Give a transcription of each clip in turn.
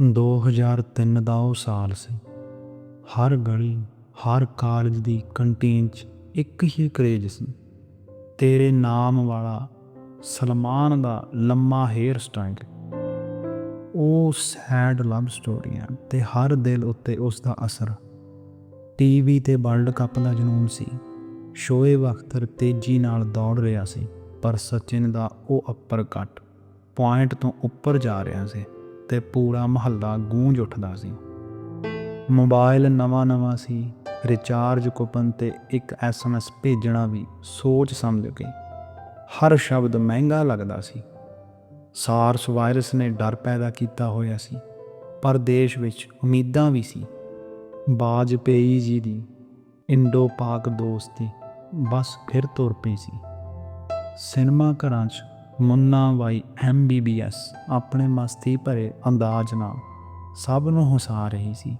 2003 ਦਾ ਉਹ ਸਾਲ ਸੀ। ਹਰ ਗਲੀ, ਹਰ ਕਾਲਜ ਦੀ ਕੰਟੀਨ 'ਚ ਇੱਕ ਹੀ ਕਰੇਜ ਸੀ। ਤੇਰੇ ਨਾਮ ਵਾਲਾ ਸਲਮਾਨ ਦਾ ਲੰਮਾ ਹੇਅਰ ਸਟਾਈਲ। ਉਹ ਸੈਡ ਲਵ ਸਟੋਰੀਆਂ ਤੇ ਹਰ ਦਿਲ ਉੱਤੇ ਉਸ ਦਾ ਅਸਰ ਟੀਵੀ ਤੇ ਵਰਲਡ ਕੱਪ ਦਾ ਜਨੂਨ ਸੀ। ਸ਼ੋਏਬ ਅਖਤਰ ਤੇਜ਼ੀ ਨਾਲ ਦੌੜ ਰਿਹਾ ਸੀ, ਪਰ ਸਚਿਨ ਦਾ ਉਹ ਅੱਪਰ ਕੱਟ, ਪੁਆਇੰਟ ਤੋਂ ਉੱਪਰ ਜਾ ਰਿਹਾ ਸੀ। ਤੇ ਪੂਰਾ ਮਹੱਲਾ ਗੂੰਜ ਉੱਠਦਾ ਸੀ। ਮੋਬਾਈਲ ਨਵਾਂ-ਨਵਾਂ ਸੀ ਰਿਚਾਰਜ ਕੂਪਨ ਤੇ ਇੱਕ ਐਸਐਮਐਸ ਭੇਜਣਾ ਵੀ ਸੋਚ ਸਮਝ ਕੇ। ਹਰ ਸ਼ਬਦ ਮਹਿੰਗਾ ਲੱਗਦਾ ਸੀ। ਸਾਰਸ ਵਾਇਰਸ ਨੇ ਡਰ ਪੈਦਾ ਕੀਤਾ ਹੋਇਆ ਸੀ, ਪਰ ਦੇਸ਼ ਵਿੱਚ ਉਮੀਦਾਂ ਵੀ ਸੀ। ਬਾਜਪੇਈ ਜੀ ਦੀ, ਇੰਡੋ ਪਾਕ ਦੋਸਤੀ ਬਸ ਫਿਰ ਤੁਰ ਪਈ ਸੀ। ਸਿਨੇਮਾ ਘਰਾਂ 'ਚ ਮੁੰਨਾ ਬਾਈ ਐਮਬੀਬੀਐਸ ਆਪਣੇ ਮਸਤੀ ਭਰੇ ਅੰਦਾਜ਼ ਨਾਲ ਸਭ ਨੂੰ ਹਸਾ ਰਹੀ ਸੀ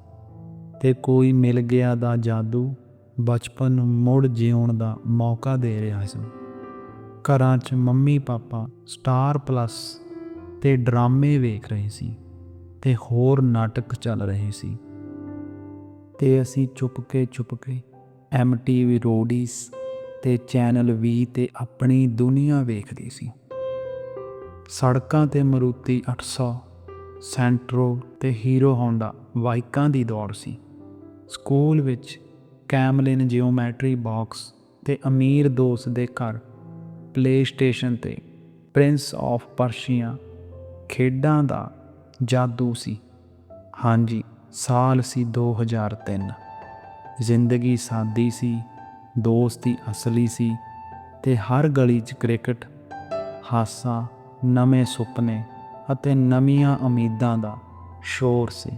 ਤੇ ਕੋਈ ਮਿਲ ਗਿਆ ਦਾ ਜਾਦੂ ਬਚਪਨ ਨੂੰ ਮੁੜ ਜਿਉਣ ਦਾ ਮੌਕਾ ਦੇ ਰਿਹਾ ਸੀ। ਘਰਾਂ 'ਚ ਮੰਮੀ ਪਾਪਾ ਸਟਾਰ ਪਲੱਸ ਤੇ ਡਰਾਮੇ ਵੇਖ ਰਹੇ ਸੀ ਤੇ ਹੋਰ ਨਾਟਕ ਚੱਲ ਰਹੇ ਸੀ। ਤੇ ਅਸੀਂ ਚੁੱਪ ਕੇ ਚੁਪਕੇ ਚੁਪਕੇ ਐਮਟੀਵੀ ਰੋਡੀਜ਼ ਤੇ ਚੈਨਲ ਵੀ ਤੇ ਆਪਣੀ ਦੁਨੀਆ ਵੇਖਦੀ ਸੀ। ਸੜਕਾਂ ਤੇ ਮਰੂਤੀ 800 ਸੈਂਟਰੋ ਤੇ ਹੀਰੋ ਹੋਂਡਾ ਬਾਈਕਾਂ ਦੀ ਦੌੜ ਸੀ। ਸਕੂਲ ਵਿੱਚ ਕੈਮਲਿਨ ਜਿਓਮੈਟਰੀ ਬਾਕਸ ਤੇ ਅਮੀਰ ਦੋਸਤ ਦੇ ਘਰ ਪਲੇ ਸਟੇਸ਼ਨ ਤੇ ਪ੍ਰਿੰਸ ਆਫ ਪਰਸ਼ੀਆ ਖੇਡਾਂ ਦਾ ਜਾਦੂ ਸੀ। ਹਾਂਜੀ, ਸਾਲ ਸੀ 2003 ਜ਼ਿੰਦਗੀ ਸਾਦੀ ਸੀ, ਦੋਸਤੀ ਅਸਲੀ ਸੀ ਤੇ ਹਰ ਗਲੀ 'ਚ ਕ੍ਰਿਕਟ ਹਾਸਾ ਨਵੇਂ ਸੁਪਨੇ ਅਤੇ ਨਵੀਆਂ ਉਮੀਦਾਂ ਦਾ ਸ਼ੋਰ ਸੀ।